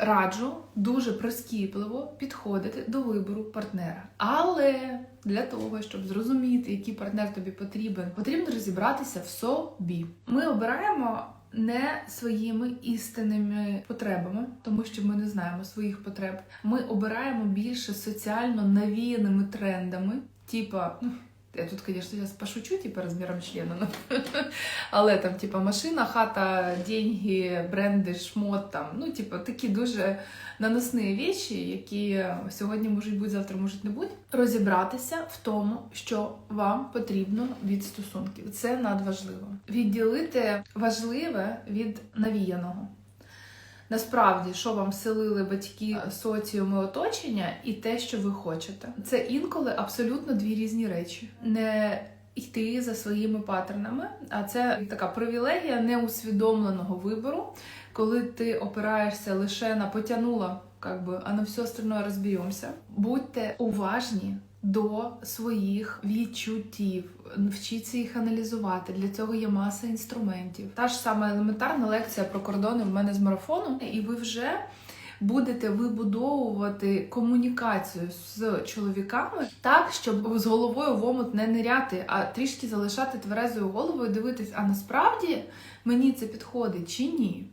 раджу дуже прискіпливо підходити до вибору партнера. Але для того, щоб зрозуміти, який партнер тобі потрібен, потрібно розібратися в собі. Ми обираємо. Не своїми істинними потребами, тому що ми не знаємо своїх потреб. Ми обираємо більше соціально навіяними трендами, типа, ну я тут, звісно, зараз пошучу, типа розміром члена, ну, але там, типа, машина, хата, деньги, бренди, шмот, там, ну, типа, такі дуже наносні речі, які сьогодні можуть бути, завтра можуть не бути. Розібратися в тому, що вам потрібно від стосунків. Це надважливо. Відділити важливе від навіяного. Насправді, що вам вселили батьки, соціуми оточення і те, що ви хочете, це інколи абсолютно дві різні речі. Не йти за своїми паттернами, а це така привілегія неусвідомленого вибору, коли ти опираєшся лише на потягнула, как би, а на все остальное розберемося. Будьте уважні до своїх відчуттів, вчіться їх аналізувати. Для цього є маса інструментів. Та ж сама елементарна лекція про кордони в мене з марафону, і ви вже будете вибудовувати комунікацію з чоловіками так, щоб з головою в омут не ниряти, а трішки залишати тверезою головою, дивитись, а насправді мені це підходить чи ні.